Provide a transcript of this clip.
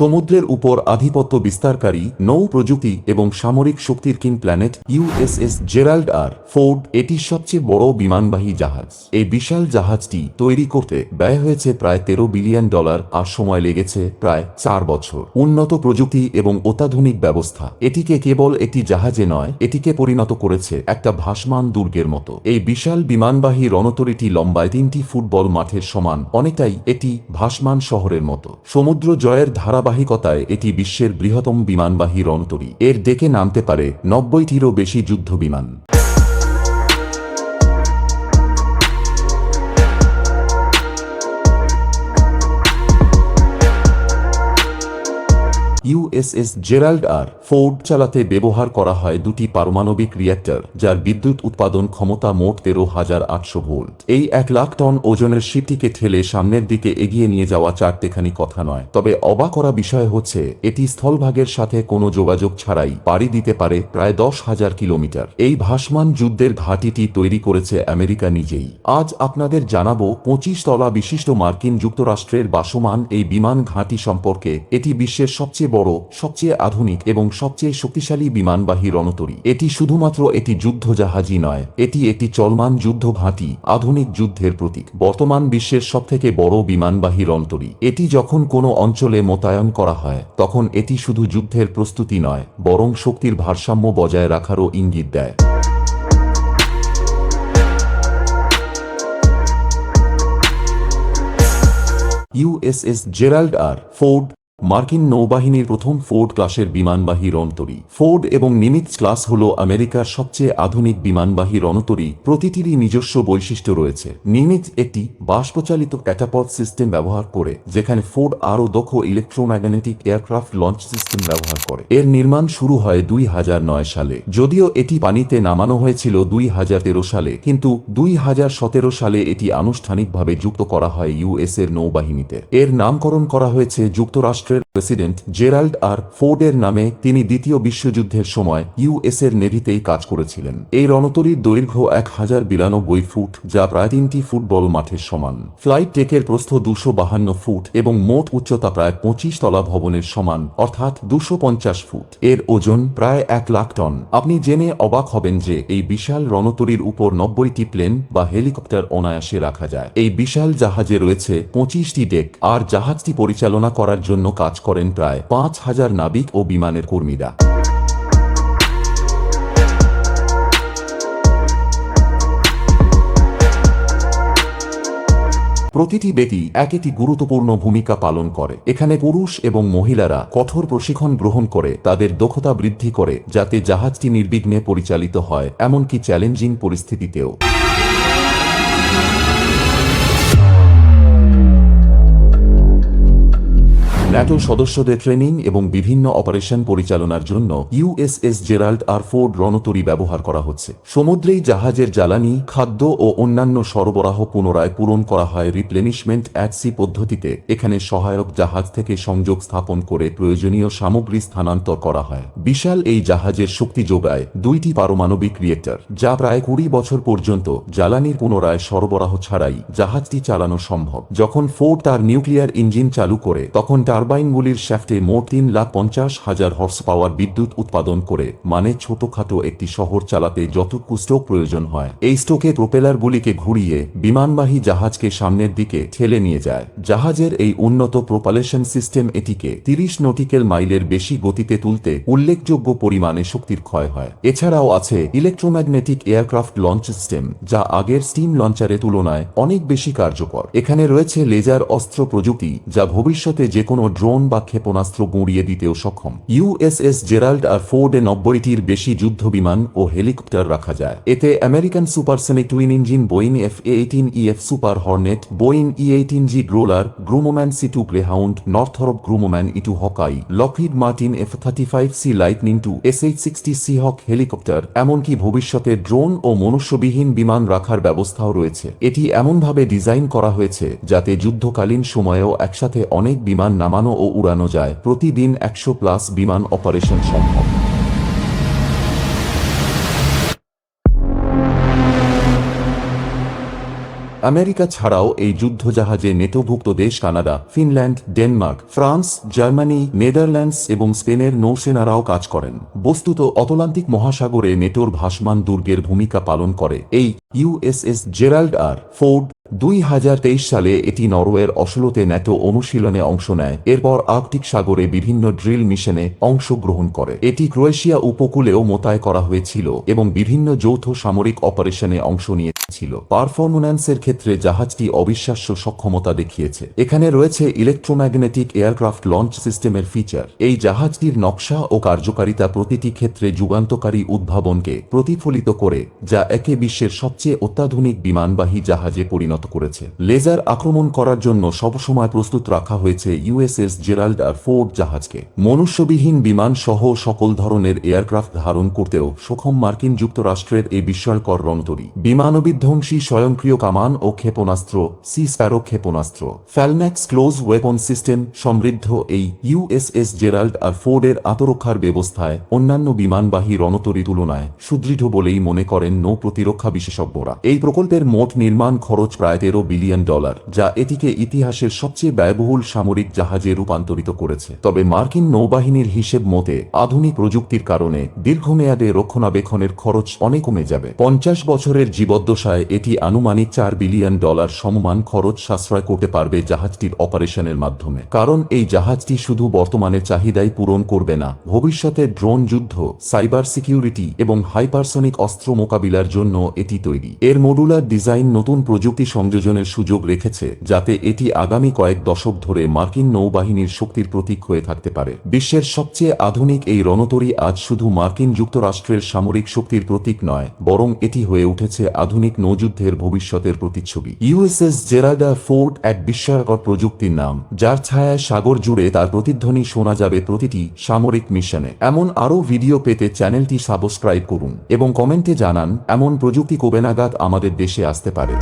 সমুদ্রের উপর আধিপত্য বিস্তারকারী, নৌ প্রযুক্তি এবং সামরিক শক্তির king planet USS Gerald R Ford এটি সবচেয়ে বড় বিমানবাহী জাহাজ। এই বিশাল জাহাজটি তৈরি করতে ব্যয় হয়েছে প্রায় তেরো বিলিয়ন ডলার আর সময় লেগেছে প্রায় চার বছর। উন্নত প্রযুক্তি এবং অত্যাধুনিক ব্যবস্থা। এটিকে কেবল একটি জাহাজে নয়, এটিকে পরিণত করেছে একটা ভাসমান দুর্গের মতো। এই বিশাল বিমানবাহী রণতরীটি লম্বায় তিনটি ফুটবল মাঠের সমান, অনেকটাই এটি ভাসমান শহরের মতো। সমুদ্র জয়ের ধারাবাহিকতায় এটি বিশ্বের বৃহত্তম বিমানবাহী রণতরী। এর ডেকে নামতে পারে নব্বইটিরও বেশি যুদ্ধ বিমান ইউএসএস জেরাল্ড আর ফোর্ড চালাতে ব্যবহার করা হয় দুটি পারমাণবিক রিয়্যাক্টর যার বিদ্যুৎ উৎপাদন ক্ষমতা মোট তেরো হাজার আটশো ভোল্ট। এই এক লাখ টন ওজনের শিপটিকে ঠেলে সামনের দিকে এগিয়ে নিয়ে যাওয়া চারটেখানি কথা নয়। তবে অবাক করা বিষয় হচ্ছে, এটি স্থলভাগের সাথে কোনো যোগাযোগ ছাড়াই পাড়ি দিতে পারে প্রায় দশ হাজার কিলোমিটার। এই ভাসমান যুদ্ধের ঘাঁটিটি তৈরি করেছে আমেরিকা নিজেই। আজ আপনাদের জানাব পঁচিশ তলা বিশিষ্ট মার্কিন যুক্তরাষ্ট্রের বাসমান এই বিমান ঘাঁটি সম্পর্কে। এটি বিশ্বের সবচেয়ে বড় সবচেয়ে আধুনিক এবং সবচেয়ে শক্তিশালী বিমানবাহী রণতরী। এটি শুধুমাত্র একটি যুদ্ধ জাহাজই নয়, এটি একটি চলমান যুদ্ধ ঘাঁটি আধুনিক যুদ্ধের প্রতীক। বর্তমান বিশ্বের সবথেকে বড় বিমানবাহী রণতরী। এটি যখন কোনো অঞ্চলে মোতায়েন করা হয়, তখন এটি শুধু যুদ্ধের প্রস্তুতি নয়, বরং শক্তির ভারসাম্য বজায় রাখারও ইঙ্গিত দেয়। ইউএসএস জেরাল্ড আর ফোর্ড মার্কিন নৌবাহিনীর প্রথম ফোর্ড ক্লাসের বিমানবাহী রণতরী। ফোর্ড এবং নিমিটস ক্লাস হল আমেরিকার সবচেয়ে আধুনিক বিমানবাহী রণতরী, প্রতিটিরই নিজস্ব বৈশিষ্ট্য রয়েছে। নিমিটস একটি বাষ্পচালিত ক্যাটাপট সিস্টেম ব্যবহার করে, যেখানে ফোর্ড আরও দক্ষ ইলেকট্রোম্যাগনেটিক এয়ারক্রাফট লঞ্চ সিস্টেম ব্যবহার করে। এর নির্মাণ শুরু হয় দুই হাজার নয় সালে। যদিও এটি পানিতে নামানো হয়েছিল দুই হাজার তেরো সালে, কিন্তু দুই হাজার সতেরো সালে এটি আনুষ্ঠানিকভাবে যুক্ত করা হয় ইউএস এর নৌবাহিনীতে। এর নামকরণ করা হয়েছে যুক্তরাষ্ট্রের প্রেসিডেন্ট জেরাল্ড আর ফোর্ডের নামে তিনি দ্বিতীয় বিশ্বযুদ্ধের সময় ইউএস এর নেভিতেই কাজ করেছিলেন। এই রণতরীর দৈর্ঘ্য এক হাজার বিরানব্বই ফুট, যা প্রায় তিনটি ফুটবল মাঠের সমান। ফ্লাইট টেকের প্রস্থ দুশো বাহান্ন ফুট এবং মোট উচ্চতা প্রায় পঁচিশ তলা ভবনের সমান, অর্থাৎ দুশো পঞ্চাশ ফুট। এর ওজন প্রায় এক লাখ টন। আপনি জেনে অবাক হবেন যে এই বিশাল রণতরীর উপর নব্বইটি প্লেন বা হেলিকপ্টার অনায়াসে রাখা যায়। এই বিশাল জাহাজে রয়েছে পঁচিশটি ডেক, আর জাহাজটি পরিচালনা করার জন্য কাজ করেন প্রায় পাঁচ হাজার নাবিক ও বিমানের কর্মীরা। প্রতিটি ব্যক্তি এক একটি গুরুত্বপূর্ণ ভূমিকা পালন করে। এখানে পুরুষ এবং মহিলারা কঠোর প্রশিক্ষণ গ্রহণ করে, তাদের দক্ষতা বৃদ্ধি করে, যাতে জাহাজটি নির্বিঘ্নে পরিচালিত হয়, এমনকি চ্যালেঞ্জিং পরিস্থিতিতেও। ন্যাটো সদস্যদের ট্রেনিং এবং বিভিন্ন অপারেশন পরিচালনার জন্য ইউএসএস জেরাল্ড আর ফোর্ড রণতরী ব্যবহার করা হচ্ছে। সমুদ্রেই জাহাজের জ্বালানি, খাদ্য ও অন্যান্য সরবরাহ পুনরায় পূরণ করা হয় রিপ্লেনিশমেন্ট অ্যাট সি পদ্ধতিতে। এখানে সহায়ক জাহাজ থেকে সংযোগ স্থাপন করে প্রয়োজনীয় সামগ্রী স্থানান্তর করা হয়। বিশাল এই জাহাজের শক্তি যোগায় দুইটি পারমাণবিক রিয়েক্টর যা প্রায় কুড়ি বছর পর্যন্ত জ্বালানির পুনরায় সরবরাহ ছাড়াই জাহাজটি চালানো সম্ভব। যখন ফোর্ড তার নিউক্লিয়ার ইঞ্জিন চালু করে, তখন টারবাইনগুলির শ্যাফটে মোট তিন লাখ পঞ্চাশ হাজার হর্স পাওয়ার বিদ্যুৎ উৎপাদন করে মানে ছোটখাটো একটি শহর চালাতে যতটুকু স্টোক প্রয়োজন হয়। এই স্টোকে প্রোপেলারগুলিকে ঘুরিয়ে বিমানবাহী জাহাজকে সামনের দিকে ঠেলে নিয়ে যায়। জাহাজের এই উন্নত প্রোপালেশন সিস্টেম এটিকে তিরিশ নটিক্যাল মাইলের বেশি গতিতে তুলতে উল্লেখযোগ্য পরিমাণে শক্তির ক্ষয় হয়। এছাড়াও আছে ইলেকট্রোম্যাগনেটিক এয়ারক্রাফট লঞ্চ সিস্টেম, যা আগের স্টিম লঞ্চারের তুলনায় অনেক বেশি কার্যকর। এখানে রয়েছে লেজার অস্ত্র প্রযুক্তি, যা ভবিষ্যতে যে কোনো ড্রোন বা ক্ষেপণাস্ত্র গুঁড়িয়ে দিতেও সক্ষম। ইউএসএস জেরাল্ড আর ফোর্ডে নব্বইটির বেশি যুদ্ধ বিমান ও হেলিকপ্টার রাখা যায়। এতে American supersonic twin engine Boeing F eighteen E F Super Hornet, Boeing E eighteen G Growler, Grumman C two Greyhound Northrop Grumman E two Hawkeye, Lockheed Martin F thirty five C Lightning two S eight sixty C Hawk helicopter, এমনকি ভবিষ্যতে drone ও মনুষ্যবিহীন বিমান রাখার ব্যবস্থাও রয়েছে। এটি এমনভাবে design করা হয়েছে যাতে যুদ্ধকালীন সময়েও একসাথে অনেক বিমান নামানো ও উড়ানো যায়। প্রতিদিন একশো প্লাস বিমান অপারেশন সম্ভব। আমেরিকা ছাড়াও এই যুদ্ধজাহাজে নেটোভুক্ত দেশ Canada, Finland, Denmark, France, Germany, Netherlands এবং স্পেনের নৌসেনারাও কাজ করেন। বস্তুত অতলান্তিক মহাসাগরে নেটোর ভাসমান দুর্গের ভূমিকা পালন করে। এই ইউএসএস জেরাল্ড আর ফোর্ড দুই হাজার তেইশ সালে এটি নরওয়ের অসলোতে ন্যাটো অনুশীলনে অংশ নেয়। এরপর আর্কটিক সাগরে বিভিন্ন ড্রিল মিশনে অংশগ্রহণ করে। এটি ক্রোয়েশিয়া উপকূলেও মোতায় করা হয়েছিল এবং বিভিন্ন যৌথ সামরিক অপারেশনে অংশ নিয়েছিল। পারফরম্যান্সের ক্ষেত্রে জাহাজটি অবিশ্বাস্য সক্ষমতা দেখিয়েছে। এখানে রয়েছে ইলেকট্রোম্যাগনেটিক এয়ারক্রাফট লঞ্চ সিস্টেমের ফিচার। এই জাহাজটির নকশা ও কার্যকারিতা প্রতিটি ক্ষেত্রে যুগান্তকারী উদ্ভাবনকে প্রতিফলিত করে, যা একে বিশ্বের সবচেয়ে অত্যাধুনিক বিমানবাহী জাহাজে পরিণত করেছে। লেজার আক্রমণ করার জন্য সবসময় প্রস্তুত রাখা হয়েছে ইউএসএস জেরাল্ড আর ফোর্ড জাহাজকে। মনুষ্যবিহীন বিমান সহ সকল ধরনের এয়ারক্রাফট ধারণ করতেও সক্ষম মার্কিন যুক্তরাষ্ট্রের এই বিস্ময়কর রণতরী। বিমানবিধ্বংসী স্বয়ংক্রিয় কামান ও ক্ষেপণাস্ত্র, সি স্প্যারো ক্ষেপণাস্ত্র, ফ্যালম্যাক্স ক্লোজ ওয়েপন সিস্টেম সমৃদ্ধ এই ইউএসএস জেরাল্ড আর ফোর্ডের আত্মরক্ষার ব্যবস্থায় অন্যান্য বিমানবাহী রণতরী তুলনায় সুদৃঢ় বলেই মনে করেন নৌ প্রতিরক্ষা বিশেষজ্ঞরা। এই প্রকল্পের মোট নির্মাণ খরচ প্রায় তেরো বিলিয়ন ডলার, যা এটিকে ইতিহাসের সবচেয়ে ব্যয়বহুল সামরিক জাহাজে রূপান্তরিত করেছে। তবে মার্কিন নৌবাহিনীর হিসেব মতে, আধুনিক প্রযুক্তির কারণে দীর্ঘমেয়াদে রক্ষণাবেক্ষণের খরচ অনেক কমে যাবে। পঞ্চাশ বছরের জীবদ্দশায় এটি আনুমানিক চার বিলিয়ন ডলার সমমান খরচ সাশ্রয় করতে পারবে জাহাজটির অপারেশনের মাধ্যমে। কারণ এই জাহাজটি শুধু বর্তমানের চাহিদাই পূরণ করবে না, ভবিষ্যতে ড্রোন যুদ্ধ, সাইবার সিকিউরিটি এবং হাইপারসনিক অস্ত্র মোকাবিলার জন্য এটি তৈরি। এর মডুলার ডিজাইন নতুন প্রযুক্তি সংযোজনের সুযোগ রেখেছে, যাতে এটি আগামী কয়েক দশক ধরে মার্কিন নৌবাহিনীর শক্তির প্রতীক হয়ে থাকতে পারে। বিশ্বের সবচেয়ে আধুনিক এই রণতরী আজ শুধু মার্কিন যুক্তরাষ্ট্রের সামরিক শক্তির প্রতীক নয়, বরং এটি হয়ে উঠেছে আধুনিক নৌযুদ্ধের ভবিষ্যতের প্রতিচ্ছবি। ইউএসএস জেরাডা ফোর্ট এক বিস্ময়কর প্রযুক্তির নাম, যার ছায়ায় সাগর জুড়ে তার প্রতিধ্বনি শোনা যাবে প্রতিটি সামরিক মিশনে। এমন আরও ভিডিও পেতে চ্যানেলটি সাবস্ক্রাইব করুন এবং কমেন্টে জানান, এমন প্রযুক্তি কবে নাগাদ আমাদের দেশে আসতে পারে।